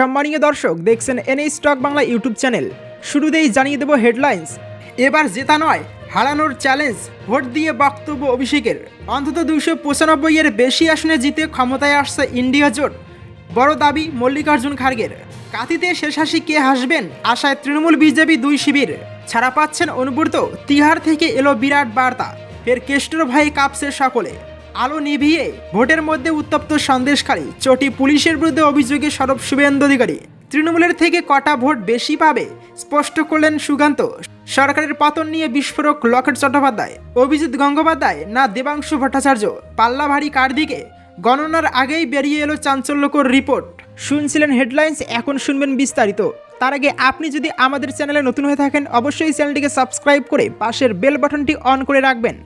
সম্মানীয় দর্শক, দেখছেন NA stock Bangla YouTube channel. শুরুতেই জানিয়ে দেব হেডলাইন্স। এবার জেতা নয়, হারানোর চ্যালেঞ্জ, ভোট দিয়ে বক্তব্য অভিষেকের। অন্তত দুইশো পঁচানব্বই এর বেশি আসনে জিতে ক্ষমতায় আসছে ইন্ডিয়া জোট। বড় দাবি মল্লিকার্জুন খার্গের। কাতিতে শেষ হাসি কে হাসবেন? আশায় তৃণমূল বিজেপি দুই শিবির। ছাড়া পাচ্ছেন অনুব্রত। তিহার থেকে এলো বিরাট বার্তা। ফের কেষ্টর ভাই কাঁপছে সকলে। আলো নিভিয়ে ভোটের মধ্যে উত্তপ্ত সন্দেশকারী চটি পুলিশের বিরুদ্ধে অভিযোগে সরব শুভেন্দু অধিকারী। তৃণমূলের থেকে কটা ভোট বেশি পাবে, স্পষ্ট করলেন সুকান্ত। সরকারের পতন নিয়ে বিস্ফোরক লকেট চট্টোপাধ্যায়, অভিজিৎ গঙ্গোপাধ্যায় না দেবাংশু ভট্টাচার্য পাল্লা ভারী কার দিকে গণনার আগেই বেরিয়ে এলো চাঞ্চল্যকর রিপোর্ট। শুনছিলেন হেডলাইন্স, এখন শুনবেন বিস্তারিত। তার আগে আপনি যদি আমাদের চ্যানেলে নতুন হয়ে থাকেন, অবশ্যই চ্যানেলটিকে সাবস্ক্রাইব করে পাশের বেল বাটনটি অন করে রাখবেন।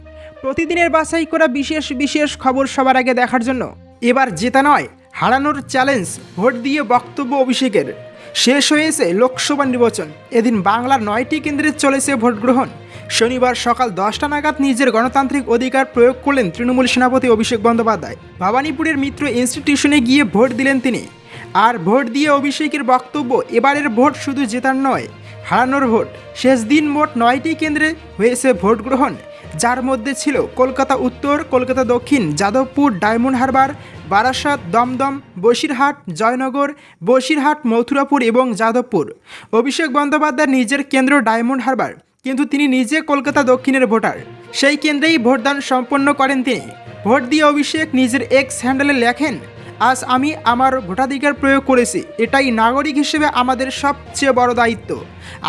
প্রতিদিনের বাছাই করা বিশেষ বিশেষ খবর সবার আগে দেখার জন্য। এবার জেতা নয়, হারানোর চ্যালেঞ্জ, ভোট দিয়ে বক্তব্য অভিষেকের। শেষ হয়েছে লোকসভা নির্বাচন। এদিন বাংলার নয়টি কেন্দ্রে চলেছে ভোট গ্রহণ। শনিবার সকাল দশটা নাগাদ নিজের গণতান্ত্রিক অধিকার প্রয়োগ করলেন তৃণমূল সেনাপতি অভিষেক বন্দ্যোপাধ্যায়। ভবানীপুরের মিত্র ইনস্টিটিউশনে গিয়ে ভোট দিলেন তিনি। আর ভোট দিয়ে অভিষেকের বক্তব্য, এবারের ভোট শুধু জেতার নয়, হারানোর ভোট। শেষ দিন মোট নয়টি কেন্দ্রে হয়েছে ভোট গ্রহণ। যার মধ্যে ছিল কলকাতা উত্তর, কলকাতা দক্ষিণ, যাদবপুর, ডায়মন্ড হারবার, বারাসাত, দমদম, বসিরহাট, জয়নগর, বসিরহাট, মথুরাপুর এবং যাদবপুর। অভিষেক বন্দ্যোপাধ্যায় নিজের কেন্দ্র ডায়মন্ড হারবার, কিন্তু তিনি নিজে কলকাতা দক্ষিণের ভোটার। সেই কেন্দ্রেই ভোটদান সম্পন্ন করেন তিনি। ভোট দিয়ে অভিষেক নিজের এক্স হ্যান্ডেলে লেখেন, আজ আমি আমার ভোটাধিকার প্রয়োগ করেছি। এটাই নাগরিক হিসেবে আমাদের সবচেয়ে বড় দায়িত্ব।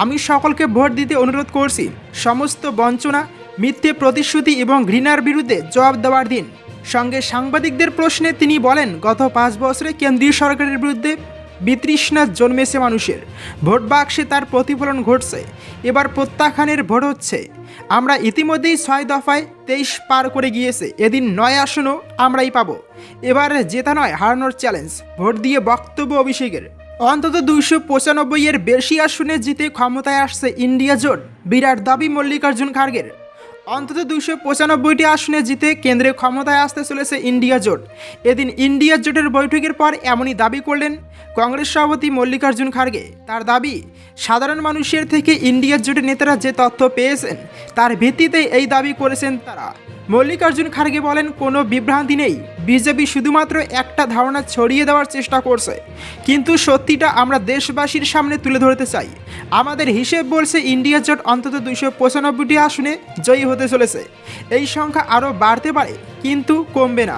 আমি সকলকে ভোট দিতে অনুরোধ করছি। সমস্ত বঞ্চনা মিথ্যে প্রতিশ্রুতি এবং ঘৃণার বিরুদ্ধে জবাব দেওয়ার দিন। সঙ্গে সাংবাদিকদের প্রশ্নে তিনি বলেন, গত পাঁচ বছরে কেন্দ্রীয় সরকারের বিরুদ্ধে বিতৃষ্ণা জন্মেছে মানুষের। ভোট বাক্সে তার প্রতিফলন ঘটছে। এবার প্রত্যাখ্যানের ভোট হচ্ছে। আমরা ইতিমধ্যেই ছয় দফায় তেইশ পার করে গিয়েছে। এদিন নয় আসনও আমরাই পাবো। এবার জেতা নয়, হারানোর চ্যালেঞ্জ ভোট দিয়ে বক্তব্য অভিষেকের। অন্তত দুইশো পঁচানব্বই এর বেশি আসনে জিতে ক্ষমতায় আসছে ইন্ডিয়া জোট। বিরাট দাবি মল্লিকার্জুন খার্গের। অন্তত দুশো পঁচানব্বইটি আসনে জিতে কেন্দ্রে ক্ষমতায় আসতে চলেছে ইন্ডিয়া জোট। এদিন ইন্ডিয়া জোটের বৈঠকের পর এমনই দাবি করলেন কংগ্রেস সভাপতি মল্লিকার্জুন খার্গে। তার দাবি, সাধারণ মানুষের থেকে ইন্ডিয়া জোটের নেতারা যে তথ্য পেয়েছেন, তার ভিত্তিতে এই দাবি করেছেন তারা। মল্লিকার্জুন খার্গে বলেন, কোনো বিভ্রান্তি নেই। বিজেপি শুধুমাত্র একটা ধারণা ছড়িয়ে দেওয়ার চেষ্টা করছে। কিন্তু সত্যিটা আমরা দেশবাসীর সামনে তুলে ধরতে চাই। আমাদের হিসেব বলছে, ইন্ডিয়া জোট অন্তত দুশো পঁচানব্বইটি আসনে জয়ী হতে চলেছে। এই সংখ্যা আরও বাড়তে পারে, কিন্তু কমবে না।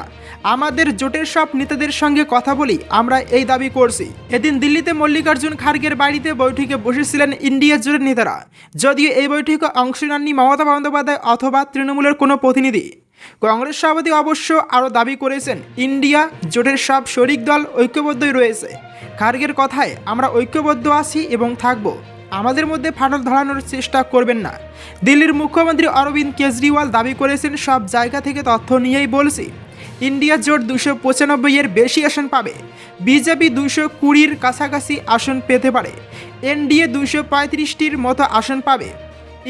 আমাদের জোটের সব নেতাদের সঙ্গে কথা বলি, আমরা এই দাবি করছি। এদিন দিল্লিতে মল্লিকার্জুন খার্গের বাড়িতে বৈঠকে বসেছিলেন ইন্ডিয়া জোটের নেতারা। যদিও এই বৈঠকে অংশ নেননি মমতা বন্দ্যোপাধ্যায় অথবা তৃণমূলের কোনো প্রতিনিধি। কংগ্রেস সভাপতি অবশ্য আরও দাবি করেছেন, ইন্ডিয়া জোটের সব শরিক দল ঐক্যবদ্ধই রয়েছে। খার্গের কথায়, আমরা ঐক্যবদ্ধ আছি এবং থাকব। আমাদের মধ্যে ফাটল ধরানোর চেষ্টা করবেন না। দিল্লির মুখ্যমন্ত্রী অরবিন্দ কেজরিওয়াল দাবি করেছেন, সব জায়গা থেকে তথ্য নিয়েই বলছি। ইন্ডিয়া জোট দুশো পঁচানব্বই এর বেশি আসন পাবে। বিজেপি দুশো কুড়ির কাছাকাছি আসন পেতে পারে। এনডিএ দুশো পঁয়ত্রিশটির মতো আসন পাবে।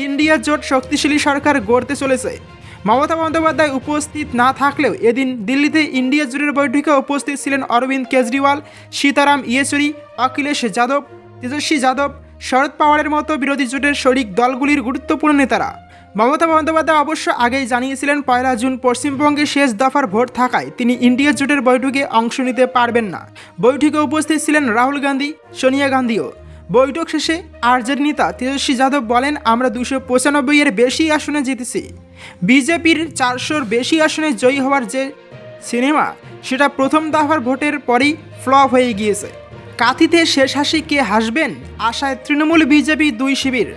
ইন্ডিয়া জোট শক্তিশালী সরকার গড়তে চলেছে। মমতা বন্দ্যোপাধ্যায় উপস্থিত না থাকলেও এদিন দিল্লিতে ইন্ডিয়া জোটের বৈঠকে উপস্থিত ছিলেন অরবিন্দ কেজরিওয়াল, সীতারাম ইয়েচুরি, অখিলেশ যাদব, তেজস্বী যাদব, শরদ পাওয়ারের মতো বিরোধী জোটের শরিক দলগুলির গুরুত্বপূর্ণ নেতারা। মমতা বন্দ্যোপাধ্যায় অবশ্য আগেই জানিয়েছিলেন, পয়লা জুন পশ্চিমবঙ্গে শেষ দফার ভোট থাকায় তিনি ইন্ডিয়া জোটের বৈঠকে অংশ নিতে পারবেন না। বৈঠকে উপস্থিত ছিলেন রাহুল গান্ধী, সোনিয়া গান্ধীও। বৈঠক শেষে আরজেডি নেতা তেজস্বী যাদব বলেন, আমরা দুশো পঁচানব্বই এর বেশি আসনে জিতেছি। বিজেপির চারশোর বেশি আসনে জয়ী হওয়ার যে সিনেমা, সেটা প্রথম দফার ভোটের পরেই ফ্লপ হয়ে গিয়েছে। কাথিতে শেষ হাসি কে হাসবেন? আশায় তৃণমূল বিজেপি দুই শিবির।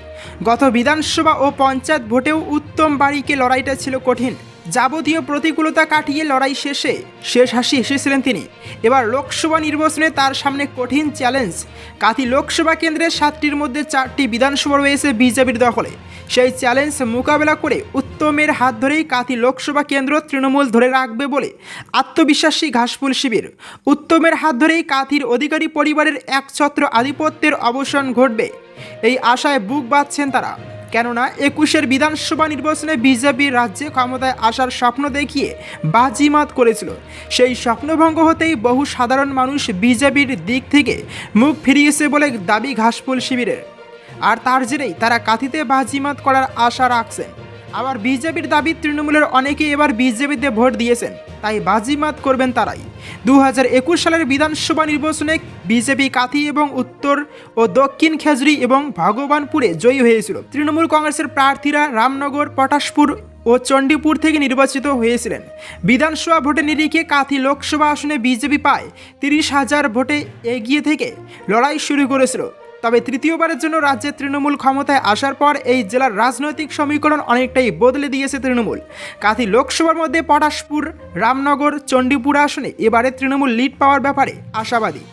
গত বিধানসভা ও পঞ্চায়েত ভোটেও উত্তম বাড়িকে লড়াইটা ছিল কঠিন। যাবতীয় প্রতিকূলতা কাটিয়ে লড়াই শেষে শেষ হাসি এসেছিলেন তিনি। এবার লোকসভা নির্বাচনে তার সামনে কঠিন চ্যালেঞ্জ। কাথি লোকসভা কেন্দ্রের সাতটির মধ্যে চারটি বিধানসভা রয়েছে বিজেপির দখলে। সেই চ্যালেঞ্জ মোকাবেলা করে উত্তমের হাত ধরেই কাথি লোকসভা কেন্দ্র তৃণমূল ধরে রাখবে বলে আত্মবিশ্বাসী ঘাসফুল শিবির। উত্তমের হাত ধরেই কাথির অধিকারী পরিবারের একছত্র আধিপত্যের অবসান ঘটবে। এই আশায় বুক বাঁধছেন তারা। কেননা একুশের বিধানসভা নির্বাচনে বিজেপি রাজ্যে ক্ষমতায় আসার স্বপ্ন দেখিয়ে বাজিমাত করেছিল। সেই স্বপ্নভঙ্গ হতেই বহু সাধারণ মানুষ বিজেপির দিক থেকে মুখ ফিরিয়েছে বলে দাবি ঘাসফুল শিবিরের। আর তার জেরেই তারা কাঁথিতে বাজিমাত করার আশা রাখছেন। আবার বিজেপির দাবি, তৃণমূলের অনেকেই এবার বিজেপিতে ভোট দিয়েছেন। তাই বাজিমাত করবেন তারাই। দু হাজার একুশ সালের বিধানসভা নির্বাচনে বিজেপি কাথি এবং উত্তর ও দক্ষিণ খেজুরি এবং ভগবানপুরে জয়ী হয়েছিল। তৃণমূল কংগ্রেসের প্রার্থীরা রামনগর, পটাশপুর ও চণ্ডীপুর থেকে নির্বাচিত হয়েছিলেন। বিধানসভা ভোটে নিরিখে কাথি লোকসভা আসনে বিজেপি পায় তিরিশ হাজার ভোটে এগিয়ে থেকে লড়াই শুরু করেছিল। তবে তৃতীয়বারের জন্য রাজ্যে তৃণমূল ক্ষমতায় আসার পর এই জেলার রাজনৈতিক সমীকরণ অনেকটাই বদলে দিয়েছে তৃণমূল। কাথি লোকসভার মধ্যে পটাশপুর, রামনগর, চণ্ডীপুর আসনে এবারে তৃণমূল লিড পাওয়ার ব্যাপারে আশাবাদী।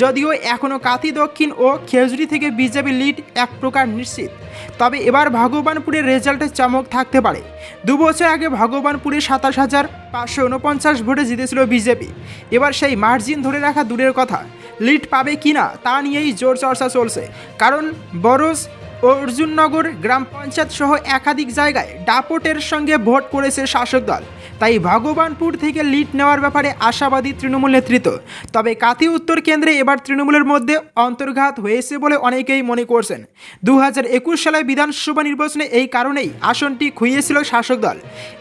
যদিও এখনও কাঁথি দক্ষিণ ও খেজুরি থেকে বিজেপি লিড এক প্রকার নিশ্চিত। তবে এবার ভগবানপুরের রেজাল্টে চমক থাকতে পারে। দু বছর আগে ভগবানপুরে সাতাশ হাজার পাঁচশো উনপঞ্চাশ ভোটে জিতেছিল বিজেপি। এবার সেই মার্জিন ধরে রাখা দূরের কথা। লিড পাবে কিনা তা নিয়েই জোর চর্চা চলছে। কারণ বরজ ও অর্জুননগর গ্রাম পঞ্চায়েত সহ একাধিক জায়গায় ডাপটের সঙ্গে ভোট করেছে শাসক দল। তাই ভগবানপুর থেকে লিড নেওয়ার ব্যাপারে আশাবাদী তৃণমূল নেতৃত্ব। তবে কাথি উত্তর কেন্দ্রে এবার তৃণমূলের মধ্যে অন্তর্ঘাত হয়েছে বলে অনেকেই মনে করছেন। দু হাজার একুশ সালে বিধানসভা নির্বাচনে এই কারণেই আসনটি খুইয়েছিল শাসক দল।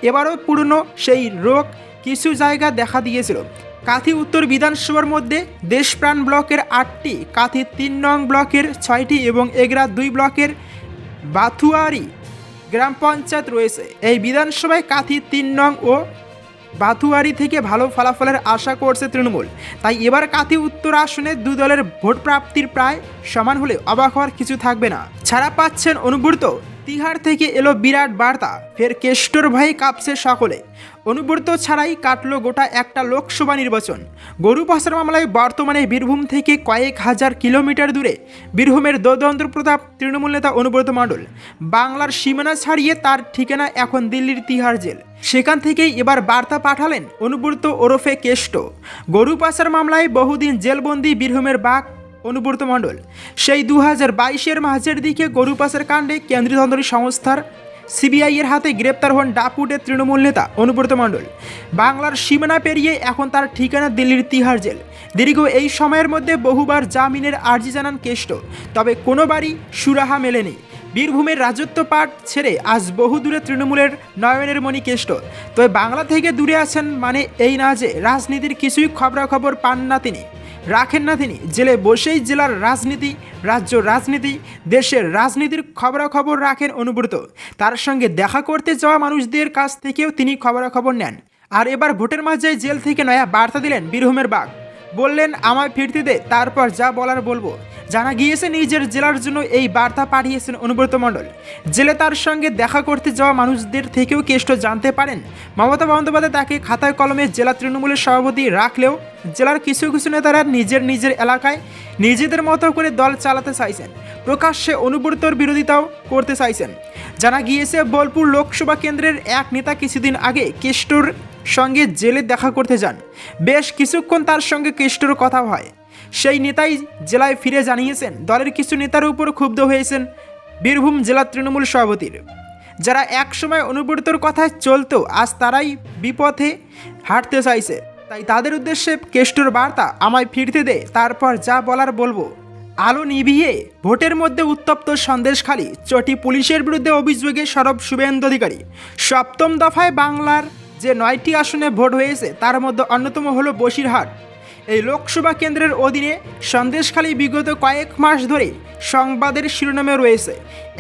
এবারও পুরনো সেই রোগ কিছু জায়গা দেখা দিয়েছিল। কাথি উত্তর বিধানসভার মধ্যে দেশপ্রাণ ব্লকের আটটি, কাথি তিন নং ব্লকের ছয়টি এবং এগরা দুই ব্লকের বাথুয়ারি গ্রাম পঞ্চায়েত রয়েছে। এই বিধানসভায় কাথি তিন নং ও বাথুয়ারি থেকে ভালো ফলাফলের আশা করছে তৃণমূল। তাই এবার কাথি উত্তর আসনে দু দলের ভোট প্রাপ্তির প্রায় সমান হলে অবাক হওয়ার কিছু থাকবে না। ছাড়া পাচ্ছেন অনুব্রত তিহার থেকে এলো বিরাট বার্তা। ফের কেষ্টর ভয়ে কাঁপছে সকলে। অনুব্রত ছাড়াই কাটলো গোটা একটা লোকসভা নির্বাচন। গরু পাচার মামলায় বর্তমানে বীরভূম থেকে কয়েক হাজার কিলোমিটার দূরে বীরভূমের দোদন্দ্র প্রতাপ তৃণমূল নেতা অনুব্রত মণ্ডল বাংলার সীমানা ছাড়িয়ে তার ঠিকানা এখন দিল্লির তিহার জেল। সেখান থেকেই এবার বার্তা পাঠালেন অনুব্রত ওরফে কেষ্ট। গরু পাচার মামলায় বহুদিন জেলবন্দি বীরভূমের বাঘ অনুব্রত মণ্ডল। সেই দু হাজার বাইশের মাঝের দিকে গরু পাচার কাণ্ডে কেন্দ্রীয় তন্ত্রী সংস্থার সিবিআইয়ের হাতে গ্রেপ্তার হন ডাপুটের তৃণমূল নেতা অনুব্রত মণ্ডল। বাংলার সীমানা পেরিয়ে এখন তার ঠিকানা দিল্লির তিহার জেল। দীর্ঘ এই সময়ের মধ্যে বহুবার জামিনের আর্জি জানান কেষ্ট। তবে কোনোবারই সুরাহা মেলেনি। বীরভূমের রাজত্ব পাঠ ছেড়ে আজ বহু দূরে তৃণমূলের নয়নের মণি কেষ্ট। তবে বাংলা থেকে দূরে আছেন মানে এই না যে রাজনীতির কিছুই খবরাখবর পান না তিনি। রাখেন না তিনি। জেলে বসেই জেলার রাজনীতি, রাজ্য রাজনীতি, দেশের রাজনীতির খবরাখবর রাখেন অনুব্রত। তার সঙ্গে দেখা করতে যাওয়া মানুষদের কাছ থেকেও তিনি খবরাখবর নেন। আর এবার ভোটের মাঝে জেল থেকে নয়া বার্তা দিলেন বীরভূমের বাঘ। বললেন, আমায় ফিরতে দে, তারপর যা বলার বলব। জানা গিয়েছে নিজের জেলার জন্য এই বার্তা পাঠিয়েছেন অনুব্রত মণ্ডল। জেলে তার সঙ্গে দেখা করতে যাওয়া মানুষদের থেকেও কেষ্ট জানতে পারেন। মমতা বন্দ্যোপাধ্যায় তাকে খাতায় কলমে জেলা তৃণমূলের সভাপতি রাখলেও জেলার কিছু কিছু নেতারা নিজের নিজের এলাকায় নিজেদের মতো করে দল চালাতে চাইছেন। প্রকাশ্যে অনুব্রতর বিরোধিতাও করতে চাইছেন। জানা গিয়েছে, বোলপুর লোকসভা কেন্দ্রের এক নেতা কিছুদিন আগে কেষ্টর সঙ্গে জেলে দেখা করতে যান। বেশ কিছুক্ষণ তার সঙ্গে কেষ্টর কথা হয়। সেই নেতাই জেলায় ফিরে জানিয়েছেন, দলের কিছু নেতার উপর ক্ষুব্ধ হয়েছেন বীরভূম জেলা তৃণমূল সভাপতির। যারা একসময় অনুব্রতর কথায় চলতো, আজ তারাই বিপথে হাঁটতে চাইছে। তাই তাদের উদ্দেশ্যে কেষ্টর বার্তা আমায় ফিরতে দে, তারপর যা বলার বলব। আলো নিভিয়ে ভোটের মধ্যে উত্তপ্ত সন্দেশখালী চটি পুলিশের বিরুদ্ধে অভিযোগে সরব শুভেন্দু অধিকারী। সপ্তম দফায় বাংলার যে নয়টি আসনে ভোট হয়েছে, তার মধ্যে অন্যতম হলো বসিরহাট। এই লোকসভা কেন্দ্রের অধীনে সন্দেশখালী বিগত কয়েক মাস ধরে সংবাদের শিরোনামে রয়েছে,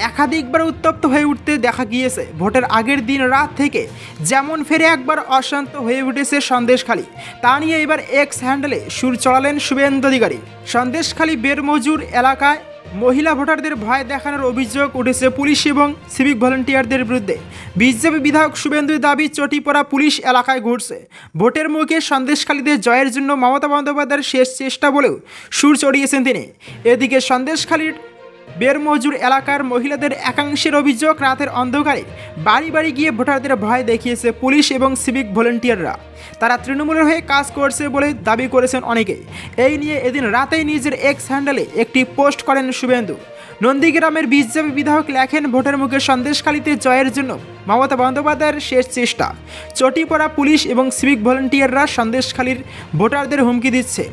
একাধিকবার উত্তপ্ত হয়ে উঠতে দেখা গিয়েছে। ভোটের আগের দিন রাত থেকে যেমন ফেরে একবার অশান্ত হয়ে উঠেছে সন্দেশখালী, তা নিয়ে এবার এক্স হ্যান্ডেলে সুর চড়ালেন শুভেন্দু অধিকারী। সন্দেশখালী বেরমজুর এলাকায় মহিলা ভোটারদের ভয় দেখানোর অভিযোগ উঠেছে পুলিশ এবং সিভিক ভলেন্টিয়ারদের বিরুদ্ধে। বিজেপি বিধায়ক শুভেন্দুর দাবি চটি পড়া পুলিশ এলাকায় ঘুরছে। ভোটের মুখে সন্দেশখালীদের জয়ের জন্য মমতা বন্দ্যোপাধ্যায়ের শেষ চেষ্টা বলেও সুর চড়িয়েছেন তিনি। এদিকে সন্দেশখালীর বেরমজুর এলাকার মহিলাদের একাংশের অভিযোগ রাতের অন্ধকারে বাড়ি বাড়ি গিয়ে ভোটারদের ভয় দেখিয়েছে পুলিশ এবং সিভিক ভলেন্টিয়াররা। তারা তৃণমূলের হয়ে কাজ করছে বলে দাবি করেছেন অনেকেই এই নিয়ে এদিন রাতেই নিজের এক্স হ্যান্ডেলে একটি পোস্ট করেন শুভেন্দু। নন্দীগ্রামের বিজেপি বিধায়ক লেখেন, ভোটের মুখে সন্দেশখালীতে জয়ের জন্য মমতা বন্দ্যোপাধ্যায়ের শেষ চেষ্টা। চটিপড়া পুলিশ এবং সিভিক ভলেন্টিয়াররা সন্দেশখালীর ভোটারদের হুমকি দিচ্ছে।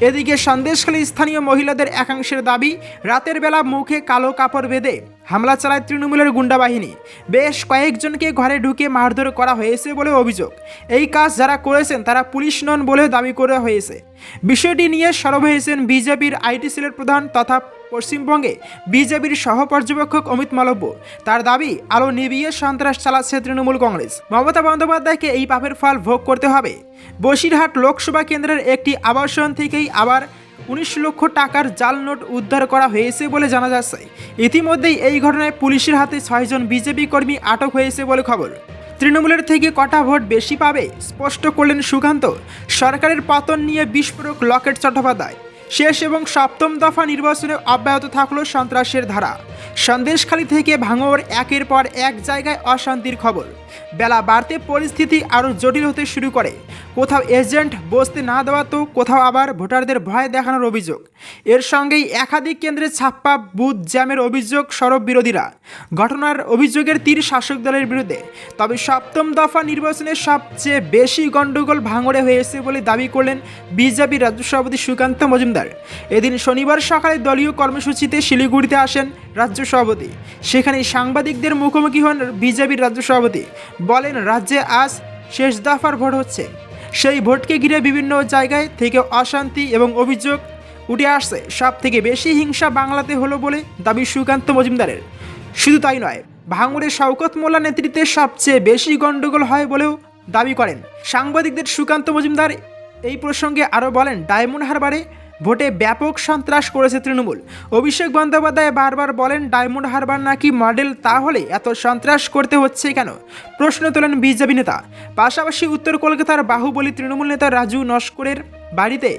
এদিকে সন্দেশখালী স্থানীয় মহিলাদের একাংশের দাবি রাতের বেলা মুখে কালো কাপড় বেঁধে হামলা চালায় তৃণমূলের গুন্ডা বাহিনী। বেশ কয়েকজনকে ঘরে ঢুকে মারধর করা হয়েছে বলে অভিযোগ। এই কাজ যারা করেছেন, তারা পুলিশ নন বলে দাবি করা হয়েছে। বিষয়টি নিয়ে সরব হয়েছেন বিজেপির আইটি সেলের প্রধান তথা পশ্চিমবঙ্গে বিজেপির সহ পর্যবেক্ষক অমিত মালব্য। তার দাবি, আলো নিবিয়ে সন্ত্রাস চালাচ্ছে তৃণমূল কংগ্রেস। মমতা বন্দ্যোপাধ্যায়কে এই পাপের ফল ভোগ করতে হবে। বসিরহাট লোকসভা কেন্দ্রের একটি আবাসন থেকেই আবার উনিশ লক্ষ টাকার জাল নোট উদ্ধার করা হয়েছে বলে জানা যাচ্ছে। ইতিমধ্যেই এই ঘটনায় পুলিশের হাতে ছয়জন বিজেপি কর্মী আটক হয়েছে বলে খবর। তৃণমূলের থেকে কটা ভোট বেশি পাবে, স্পষ্ট করলেন সুকান্ত। সরকারের পতন নিয়ে বিস্ফোরক লকেট চট্টোপাধ্যায়। শেষ এবং সপ্তম দফা নির্বাচনে অব্যাহত থাকল সন্ত্রাসের ধারা। সন্দেশখালী থেকে ভাঙর একের পর এক জায়গায় অশান্তির খবর। বেলা বাড়তে পরিস্থিতি আরও জটিল হতে শুরু করে। কোথাও এজেন্ট বসতে না দেওয়া তো কোথাও আবার ভোটারদের ভয় দেখানোর অভিযোগ। এর সঙ্গেই একাধিক কেন্দ্রে ছাপ্পা বুথ জ্যামের অভিযোগ সরব বিরোধীরা। ঘটনার অভিযোগের তীর শাসক দলের বিরুদ্ধে। তবে সপ্তম দফা নির্বাচনে সবচেয়ে বেশি গণ্ডগোল ভাঙড়ে হয়েছে বলে দাবি করলেন বিজেপি রাজ্য সভাপতি সুকান্ত মজুমদার। এদিন শনিবার সকালে দলীয় কর্মসূচিতে শিলিগুড়িতে আসেন রাজ্য সভাপতি। সেখানে সাংবাদিকদের মুখোমুখি হন বিজেপির রাজ্য সভাপতি। বলেন, রাজ্যে আজ শেষ দফার ভোট হচ্ছে। সেই ভোটকে ঘিরে বিভিন্ন জায়গায় থেকে অশান্তি এবং অভিযোগ উঠে আসছে। সব থেকে বেশি হিংসা বাংলাতে হলো বলে দাবি সুকান্ত মজুমদারের। শুধু তাই নয় ভাঙড়ের শওকত মোল্লা নেতৃত্বে সবচেয়ে বেশি গণ্ডগোল হয় বলেও দাবি করেন। সাংবাদিকদের সুকান্ত মজুমদার এই প্রসঙ্গে আরও বলেন, ডায়মন্ড হারবারে ভোটে ব্যাপক সন্ত্রাস করেছে তৃণমূল। অভিষেক বন্দ্যোপাধ্যায় বারবার বলেন, ডায়মন্ড হারবার নাকি মডেল? তাহলে এত সন্ত্রাস করতে হচ্ছে কেন? প্রশ্ন তোলেন বিজেপি নেতা। পাশাপাশি উত্তর কলকাতার বাহুবলী তৃণমূল নেতা রাজু নস্করের বাড়িতে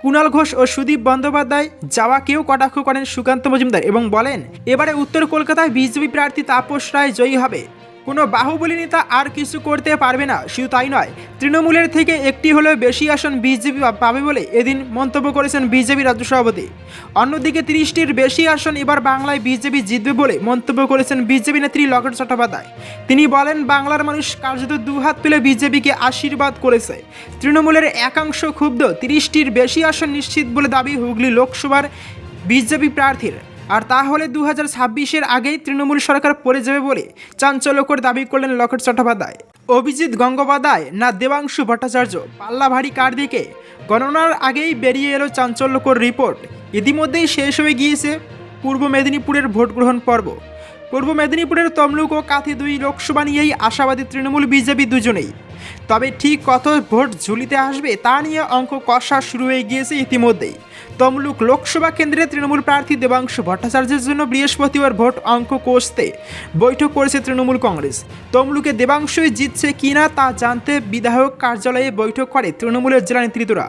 কুণাল ঘোষ ও সুদীপ বন্দ্যোপাধ্যায় যাওয়া কেউ কটাক্ষ করেন সুকান্ত মজুমদার এবং বলেন, এবারে উত্তর কলকাতায় বিজেপি প্রার্থী তাপস রায় জয়ী হবে। কোনো বাহুবলী নেতা আর কিছু করতে পারবে না, শুধু তাই নয়। তৃণমূলের থেকে একটি হলেও বেশি আসন বিজেপি পাবে বলে এদিন মন্তব্য করেছেন বিজেপি রাজ্য সভাপতি। অন্যদিকে তিরিশটির বেশি আসন এবার বাংলায় বিজেপি জিতবে বলে মন্তব্য করেছেন বিজেপি নেত্রী লকেট চট্টোপাধ্যায়। তিনি বলেন, বাংলার মানুষ কার্যত দুহাত তুলে বিজেপিকে আশীর্বাদ করেছে। তৃণমূলের একাংশ ক্ষুব্ধ, তিরিশটির বেশি আসন নিশ্চিত বলে দাবি হুগলি লোকসভার বিজেপি প্রার্থীর। আর তাহলে দু হাজার ছাব্বিশের আগেই তৃণমূল সরকার পড়ে যাবে বলে চাঞ্চল্যকর দাবি করলেন লকেট চট্টোপাধ্যায়। অভিজিৎ গঙ্গোপাধ্যায় না দেবাংশু ভট্টাচার্য পাল্লা ভারী কার দিকে গণনার আগেই বেরিয়ে এলো চাঞ্চল্যকর রিপোর্ট। ইতিমধ্যেই শেষ হয়ে গিয়েছে পূর্ব মেদিনীপুরের ভোট গ্রহণ পর্ব। পূর্ব মেদিনীপুরের তমলুক ও কাথি দুই লোকসভা নিয়েই আশাবাদী তৃণমূল বিজেপি দুজনেই। তবে ঠিক কত ভোট ঝুলিতে আসবে তা নিয়ে অঙ্ক কষা শুরু হয়ে গিয়েছে ইতিমধ্যেই। তমলুক লোকসভা কেন্দ্রে তৃণমূল প্রার্থী দেবাংশু ভট্টাচার্যের জন্য বৃহস্পতিবার ভোট অঙ্ক কষতে বৈঠক করেছে তৃণমূল কংগ্রেস। তমলুকে দেবাংশুই জিতছে কিনা তা জানতে বিধায়ক কার্যালয়ে বৈঠক করে তৃণমূলের জেলা নেতৃত্বরা।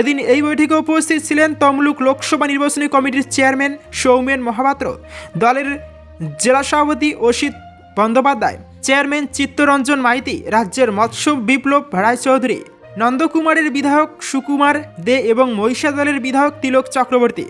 এদিন এই বৈঠকে উপস্থিত ছিলেন তমলুক লোকসভা নির্বাচনী কমিটির চেয়ারম্যান সৌমেন মহাপাত্র। দলের জেলা সভাপতি অসিত বন্দ্যোপাধ্যায়, চেয়ারম্যান চিত্তরঞ্জন মাইতি, রাজ্যের মৎস্য বিপ্লব রায়চৌধুরী নন্দকুমারের বিধায়ক সুকুমার দে এবং মহিষাদলের বিধায়ক তিলক চক্রবর্তী।